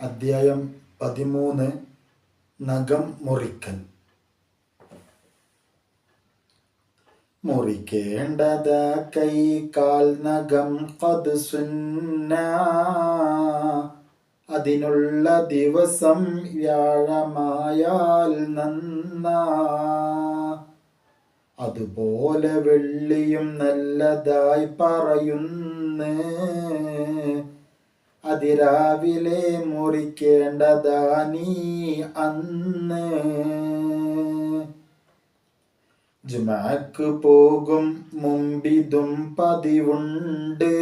അദ്ധ്യായം പതിമൂന്ന്. നഖം മുറിക്കൽ. മുറിക്കേണ്ടത് കൈ കാൽ നഖം കത് സുന്ന. അതിനുള്ള ദിവസം വ്യാഴമായാൽ നന്ന. അതുപോലെ വെള്ളിയും നല്ലതായി പറയുന്നു. അതിരാവിലെ മുറിക്കേണ്ടതാ നീ അന്ന്. ജുമാക്ക് പോകും മുമ്പിതും പതിവുണ്ട്.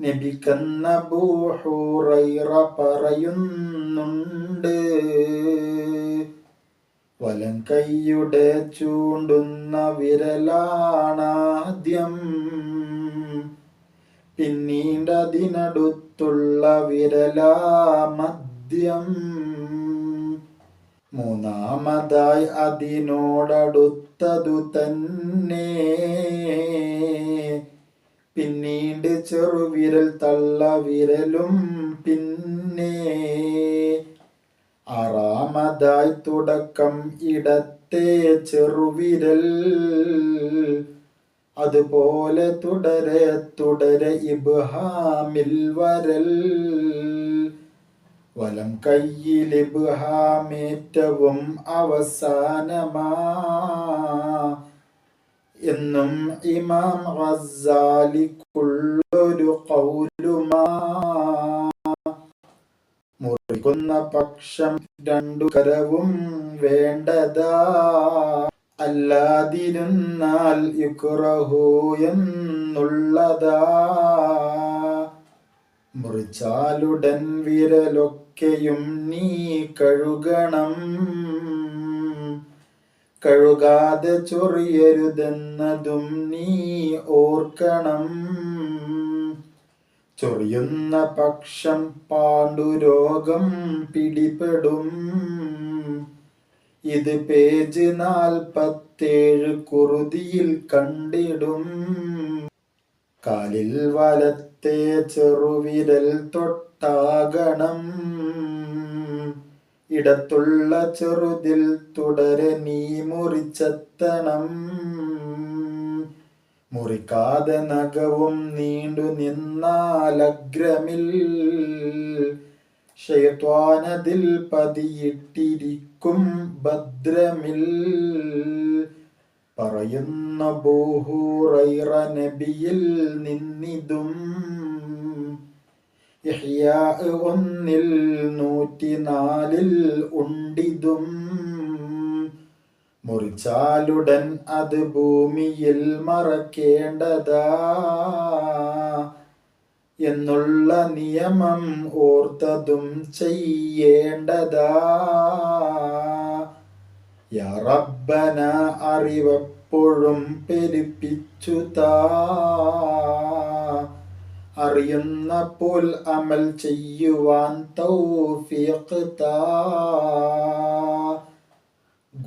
നബിക്കന്ന ബൂഹൂറൈറ പറയുന്നുണ്ട്. വലം കൈയുടെ ചൂണ്ടുന്ന വിരലാണാദ്യം. പിന്നീടതിനടുത്തുള്ള വിരലാമദ്യം മൂന്നാമതായി അതിനോടടുത്തതു തന്നെ. പിന്നീട് ചെറുവിരൽ തള്ള വിരലും പിന്നെ. ആറാമതായി തുടക്കം ഇടത്തെ ചെറുവിരൽ. അതുപോലെ തുടരെ തുടരെ ഇബ്ഹാമിൽ വരൽ. വലം കയ്യിൽ ഇബ്ഹാമേറ്റവും അവസാനമാ എന്നും ഇമാം ഗസാലിക്കുള്ളൊരു കൗലുമാ മുറിക്കുന്ന പക്ഷം രണ്ടു കരവും വേണ്ടതാ. അല്ലാതിരുന്നാൽ യുക്റഹു എന്നുള്ളതാ. മുറിച്ചാലുടൻ വിരലൊക്കെയും നീ കഴുകണം. കഴുകാതെ ചൊറിയരുതെന്നതും നീ ഓർക്കണം. ചൊറിയുന്ന പക്ഷം പാണ്ഡുരോഗം പിടിപെടും. ഇത് പേജ് നാൽപ്പത്തേഴ് കുറുതിയിൽ കണ്ടിടും. കാലിൽ വലത്തെ ചെറുവിരൽ തൊട്ടാകണം. ഇടത്തുള്ള ചെറുതിൽ തുടരെ നീ മുറിച്ചെത്തണം. മുറിക്കാതെ നഖവും നീണ്ടു നിന്നാലഗ്രമിൽ ഷെയ്ത്വാനതിൽ പതിയിട്ടിരിക്കും ഭദ്രമിൽ. പറയുന്ന ബൂഹുറൈറ നബിയിൽ നിന്നിതും. ഒന്നിൽ നൂറ്റിനാലിൽ ഉണ്ടിതും. മുറിച്ചാലുടൻ അത് ഭൂമിയിൽ മറക്കേണ്ടതാ. എന്നുള്ള നിയമം ഓർത്തതും ചെയ്യേണ്ടതാ. അറിവപ്പോഴും പെരുപ്പിച്ചു താ. പോൽ അമൽ ചെയ്യുവാൻ തൗഫീഖ് താ.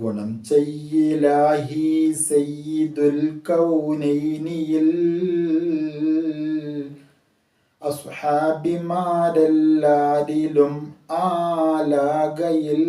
ഗുണം ചെയ്യിലാഹി സയ്യിദുൽ കൗനൈനിയിൽ. അസ്ഹാബിമാരെല്ലാരിലും ആലാകയിൽ